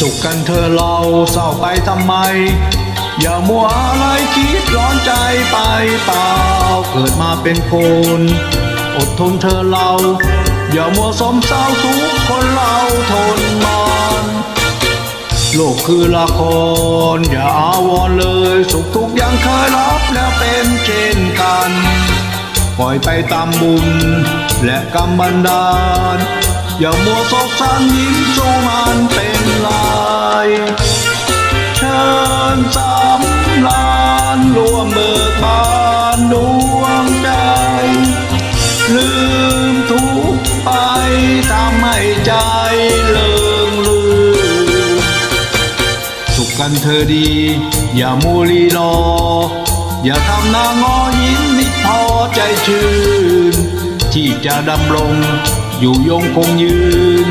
สุขกันเธอเราเศร้าไปทำไม อย่ามัวอะไรคิดร้อนใจไปเปล่า เกิดมาเป็นคน อดทนเธอเรา อย่ามัวสมเศร้าทุกคนเราทนมันโลกคือละคร อย่าอาวรเลย สุขทุกข์ยังเคยรับแล้วเป็นเช่นกันปล่อยไปตามบุญ และกรรมบันดาล อย่ามัวโศกสันยิ้มสู้มันเป็น ลายเชิญสำลานรวมเบิกบานดวงใจ ลืมทุกไปทำให้ใจเลิงลืมสุขกันเธอดี อย่ามัวลีรอ อย่าทำหน้างอยิ้มนิดพอใจชื่น ที่จะดำรงอยู่ยงคงยืน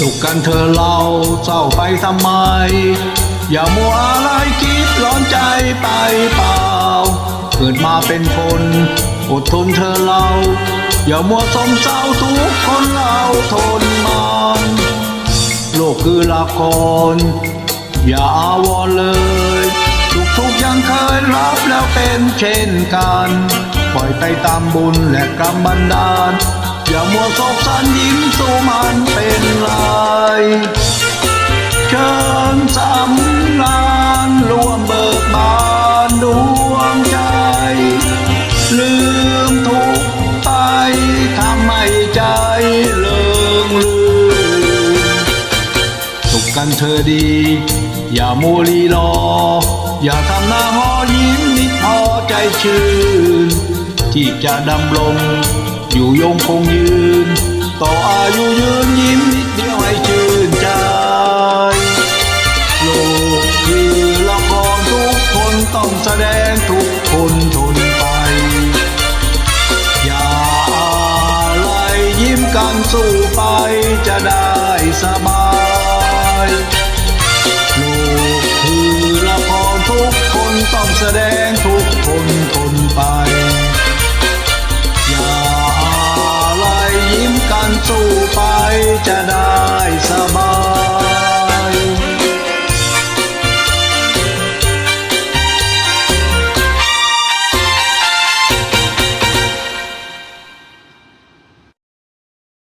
สุขกันเธอเราเศร้าไปทำไม อย่ามัวอะไรคิดร้อนใจไปเปล่า เกิดมาเป็นคนอดทนเธอเรา อย่ามัวสมเศร้าทุกคนเราทนมันโลกคือละครอย่าอาวรเลยทุกทุกยังเคยรับแล้วเป็นเช่นกัน ปล่อยไปตามบุญและกรรมบันดาล อย่ามัวโศกสันยิ้มสู้มันเป็นไรเชิญสำลานรวมเบิกบานดวงใจ ลืมทุกข์ไปทำให้ใจเลิงลืมสุขกันเธอดี อย่ามัวลีรอ อย่าทำหน้าหอยิ้มนิดพอใจชื่น ที่จะดำรง อยู่ยงคงยืน ต่ออายุยืนยิ้มนิดเดียวให้ชื่นใจโลกคือละครทุกคนต้องแสดงทุกคนทนไป อย่าอะไรยิ้มกันสู้ไปจะได้สบาย สู้ไปจะได้